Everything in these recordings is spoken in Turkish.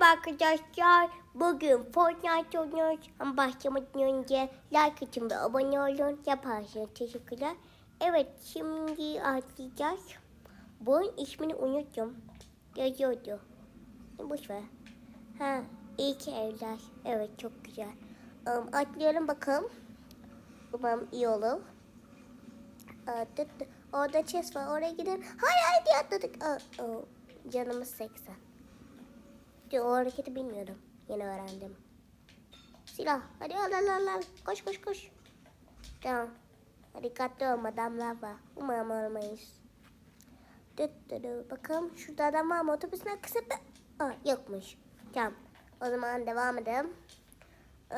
Merhaba arkadaşlar. Bugün Fortnite oynuyoruz. Ama başlamadan önce like atın ve abone olun. Yaparsınız. Teşekkürler. Evet şimdi atlayacağız. Bunun ismini unuttum. Yazıyordu. Boş ver. Ha iyi ki evler. Evet çok güzel. Um, atlayalım bakalım. Umarım iyi olur. Dıt. Orada chest var. Oraya gidelim. Hayır hayır diye atladık. Aa, aa, canımız 80. Yo, o hareketi bilmiyordum. Yeni öğrendim. Silah. Hadi al al al al. Koş koş koş. Tamam. Dikkatli olma adamlar var. Umarım olmayız. Dıt dıt. Bakalım şurada adam var mı? Otobüsün arkasında. Aa, yokmuş. Tamam. O zaman devam edelim. Ee,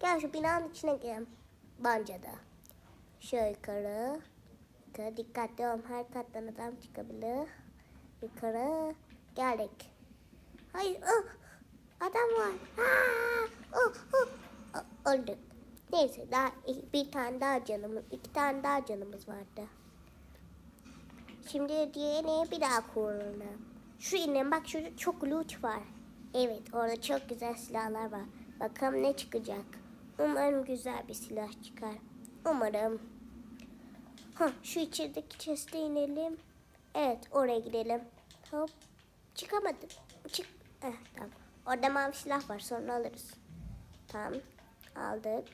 gel şu binanın içine girelim. Bence de. Şöyle yukarı. Yukarı dikkatli olun. Her kattan adam çıkabilir. Yukarı. Geldik. Hayır. Oh, adam var. Aa, oh, oh. O- Öldük. Neyse daha bir tane daha canımız, iki tane daha canımız vardı. Şimdi diğerini bir daha kuralım. Şu inelim bak şurada çok loot var. Evet orada çok güzel silahlar var. Bakalım ne çıkacak. Umarım güzel bir silah çıkar. Umarım. Ha şu içerideki chest'e inelim. Evet oraya gidelim. Hop. Çıkamadım. Çık. Eh, tamam. Orada mavi silah var sonra alırız. Tamam. Aldık.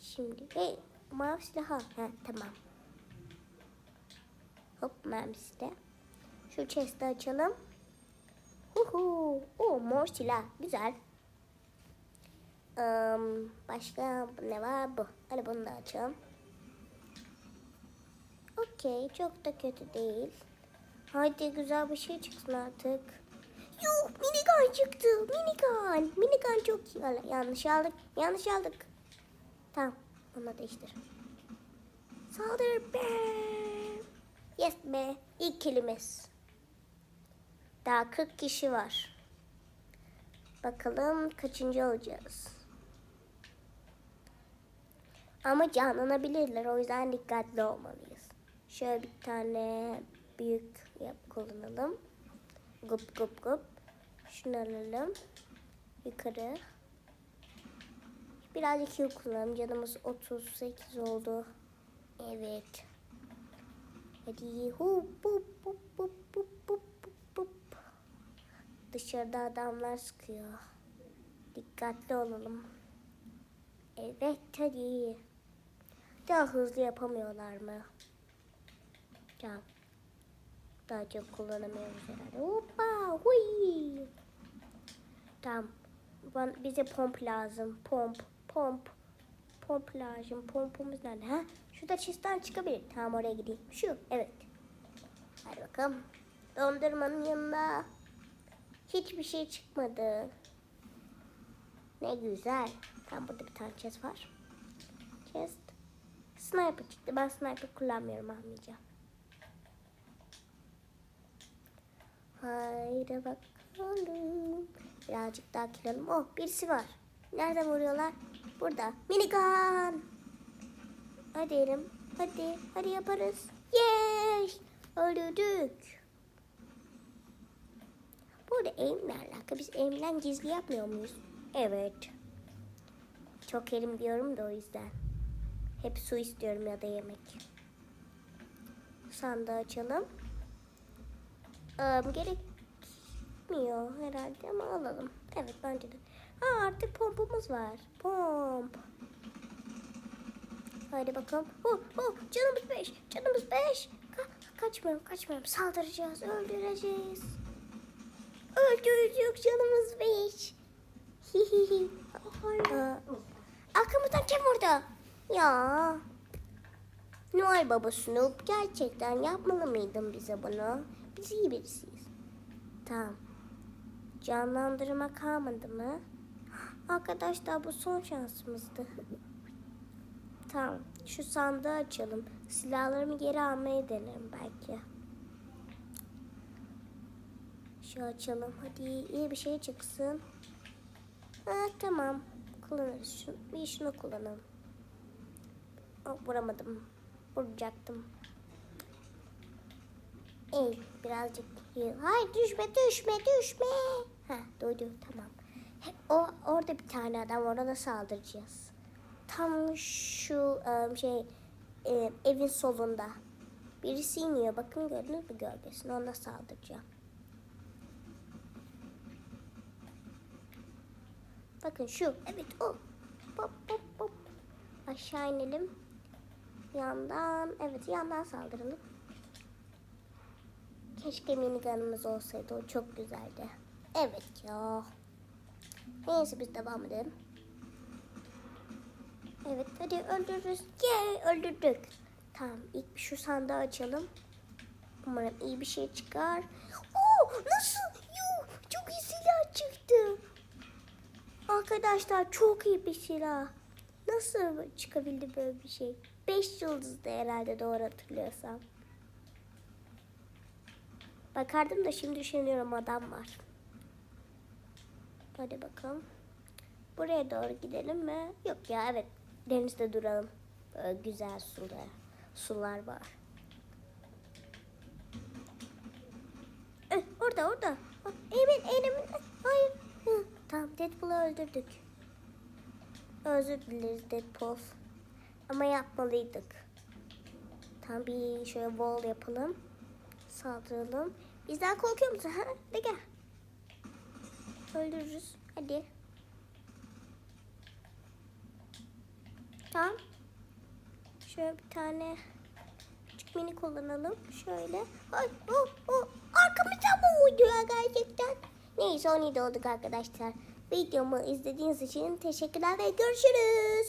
Şimdi hey mavi silah al. Tamam. Hop mermisi de. Şu chest'i açalım. Huhu. Oo, mor silah. Güzel. Am, başka ne var bu? Hadi bunu da açalım. Okey. Çok da kötü değil. Haydi güzel bir şey çıksın artık. Yuh minigun çıktı. Minigun. Minigun çok iyi. Yanlış aldık. Yanlış aldık. Tamam. Onu değiştir. Saldır be. Yes be. İlk kilimiz. Daha 40 kişi var. Bakalım kaçıncı olacağız. Ama canlanabilirler. O yüzden dikkatli olmalıyız. Şöyle bir tane büyük yap kullanalım. Gıp gıp gıp. Şunu alalım. Yukarı. Birazcık yıl kullanalım. Canımız 38 oldu. Evet. Hadi hop hop hop hop hop hop hop. Dışarıda adamlar sıkıyor. Dikkatli olalım. Evet hadi. Daha hızlı yapamıyorlar mı? Tamam. Daha çok kullanamıyoruz herhalde. Hoppa, huy. Tamam. Bana, bize pomp lazım. Pomp, pomp. Pomp lazım. Pompumuz nerede? Ha? Şurada çisten çıkabilir. Tamam oraya gideyim. Şu, evet. Hadi bakalım. Dondurmanın yanında hiçbir şey çıkmadı. Ne güzel. Tamam burada bir tane chest var. Chest. Sniper çıktı. Ben sniper kullanmıyorum almayacağım. Haydi bakalım. Birazcık daha kilalım. Oh birisi var. Nerede vuruyorlar? Burada. Minigun. Hadi elim. Hadi. Hadi yaparız. Yes. Öldürdük. Burada aimle alaka. Biz aimlen gizli yapmıyor muyuz? Evet. Çok elim diyorum da o yüzden. Hep su istiyorum ya da yemek. Sandığı açalım. Ee, gerekmiyor herhalde ama alalım. Evet bence de. Ha artık pompumuz var. Pomp. Hadi bakalım. Oh, oh, canımız beş. Canımız beş. Ka- kaçmıyorum kaçmıyorum. Saldıracağız. Öldüreceğiz. Öldürdük canımız beş. Hihihi. Arkamızdan kim vurdu? Ya. Noel Baba Snoop gerçekten yapmalı mıydın bize bunu? Biz iyi birisiyiz. Tamam. Canlandırma kalmadı mı? Arkadaşlar bu son şansımızdı. Tamam. Şu sandığı açalım. Silahlarımı geri almaya denerim belki. Şu açalım. Hadi iyi bir şey çıksın. Ha, tamam. Kullanırız. Şunu, bir şunu kullanalım. Oh, vuramadım. Vuracaktım. İyi birazcık iyi. Hayır düşme düşme düşme. Ha duydu tamam. He, O orada bir tane adam ona saldıracağız. Tam şu e, şey e, evin solunda. Birisi iniyor bakın gördünüz mü gölgesini ona saldıracağım. Bakın şu evet o. Hop hop hop. Aşağı inelim. Yandan evet yandan saldıralım. Keşke minigunumuz olsaydı o çok güzeldi. Evet ya. Neyse biz devam edelim. Evet hadi öldürürüz. Yay öldürdük. Tamam ilk bir şu sandığı açalım. Umarım iyi bir şey çıkar. Oo nasıl? Yuh çok iyi silah çıktı. Arkadaşlar çok iyi bir silah. Nasıl çıkabildi böyle bir şey? Beş yıldızdı herhalde doğru hatırlıyorsam. Bakardım da şimdi düşünüyorum adam var. Hadi bakalım. Buraya doğru gidelim mi? Yok ya evet. Denizde duralım. Böyle güzel sular, sular var. Eh, orada orada. Ah, Evet elimin. Hayır. Hı, Tamam Deadpool'u öldürdük. Özür dileriz Deadpool. Ama yapmalıydık. Tam bir şöyle wall yapalım. Saldıralım. Bizden korkuyor musun? Ha? De gel. Öldürürüz. Hadi. Tamam. Şöyle bir tane küçük mini kullanalım. Şöyle. Ay, oh, oh. Arkamıza mı uydu ya gerçekten? Neyse 17 olduk arkadaşlar. Videomu izlediğiniz için teşekkürler ve görüşürüz.